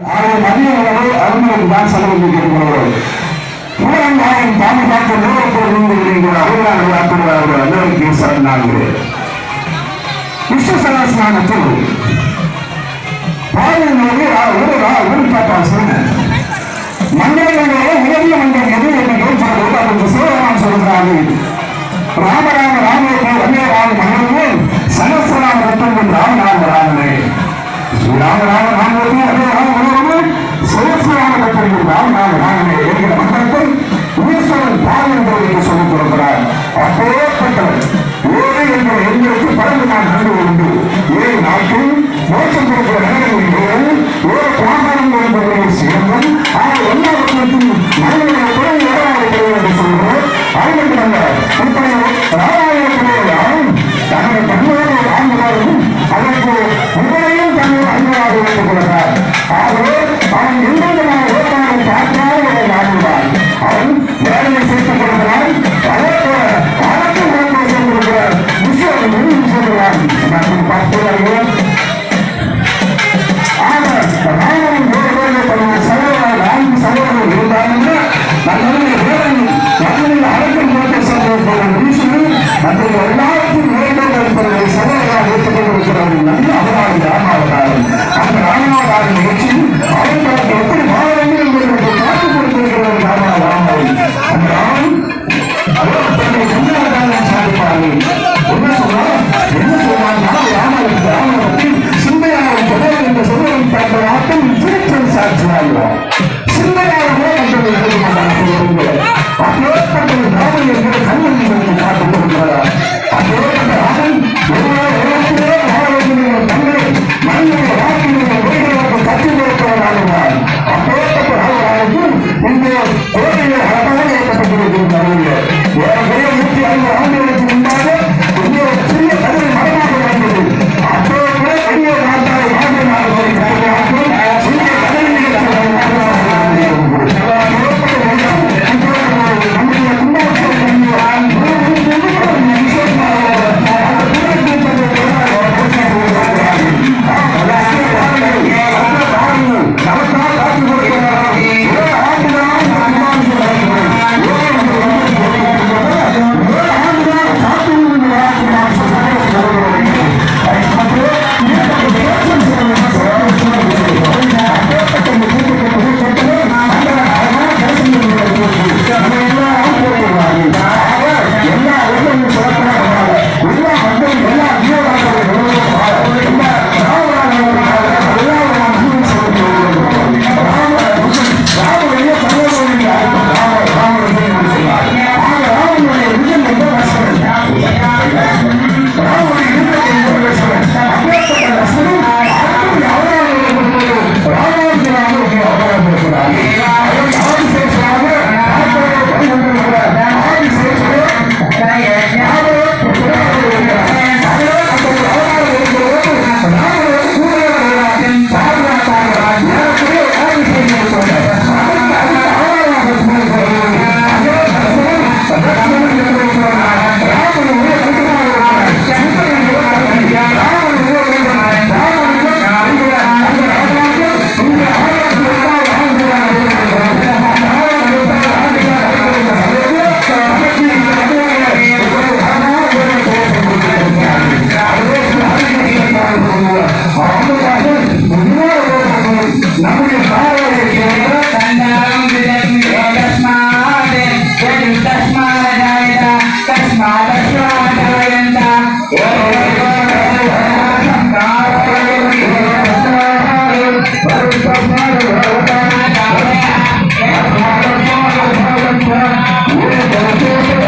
ஆயிரம் மதிய உணவு தான் செலவழிக்கப்படுகிறது. புலன் ஆயிரம் தாண்டி பார்த்த நூலத்தோடு நீங்கள் அருளாக வாக்குறாரு அருளைக்கு சரணாகிறேன் விஷ்ணு சரஸ்தானத்தில் பாடல்களோடு ஒரு ஒரு பாட்டாக சொன்னேன் மண்டலங்களோட உதவிய மண்டலம் எது என்று கேட்பது அதற்கு சிவராமன் சொல்கிறாரு ராமராம ராமேபோ வந்தே ராம மன்னனே ரத்தம் ராமநாம ராம ராமனே அதே ராம எல்லாருக்கும் நேர்மையாக இருப்பவர்களை சமூகமாக ஏற்றுக் கொண்டிருக்கிறார்கள் நல்ல அவதாரி ராமாவதாரம் அந்த ராமாவதாரி நிகழ்ச்சியில் அவர்கள் Yeah,